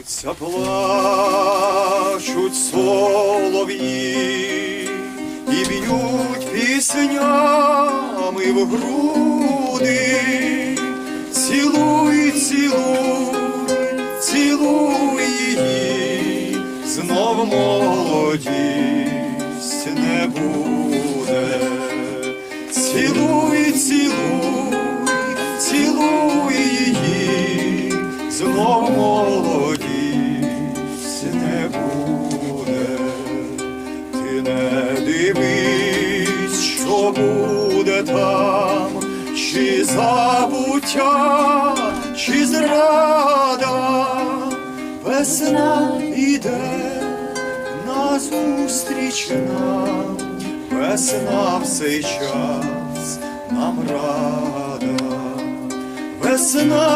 Сміються, плачуть солов'ї і б'ють піснями в груди. Цілуй, цілуй, цілуй її, знов молодість не буде. Цілуй, цілуй, цілуй її, знов молодість дивись, що буде там, чи забуття, чи зрада, весна іде назустріч нам, весна в цей час нам рада, весна.